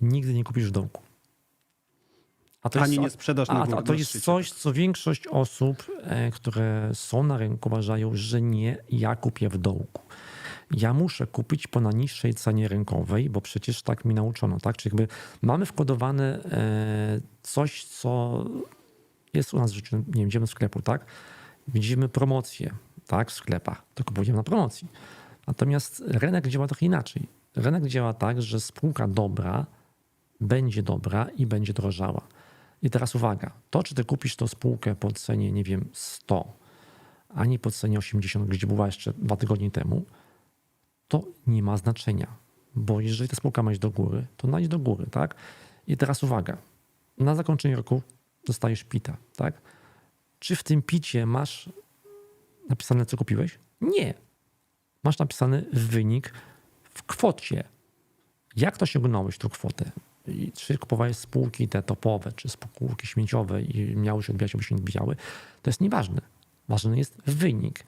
nigdy nie kupisz w dołku. A to Ani jest, nie sprzedasz na a, a to jest coś, co większość osób, e, które są na rynku, uważają, że nie, ja kupię w dołku. Ja muszę kupić po najniższej cenie rynkowej, bo przecież tak mi nauczono, tak? Czyli jakby mamy wkodowane e, coś, co jest u nas w życiu. Nie wiem, idziemy do sklepu, tak? Widzimy promocje, tak? W sklepach. To kupujemy na promocji. Natomiast rynek działa trochę inaczej. Rynek działa tak, że spółka dobra będzie dobra i będzie drożała. I teraz uwaga, to czy ty kupisz tą spółkę po cenie, nie wiem, 100, a nie po cenie 80, gdzie była jeszcze dwa tygodnie temu, to nie ma znaczenia. Bo jeżeli ta spółka ma iść do góry, to ona do góry, tak? I teraz uwaga, na zakończenie roku dostajesz pita, tak? Czy w tym picie masz napisane, co kupiłeś? Nie. Masz napisany wynik w kwocie. Jak to osiągnąłeś tą kwotę? I czy kupowałeś spółki te topowe, czy spółki śmieciowe i miały się odbijać, aby się nie odbijały? To jest nieważne. Ważny jest wynik.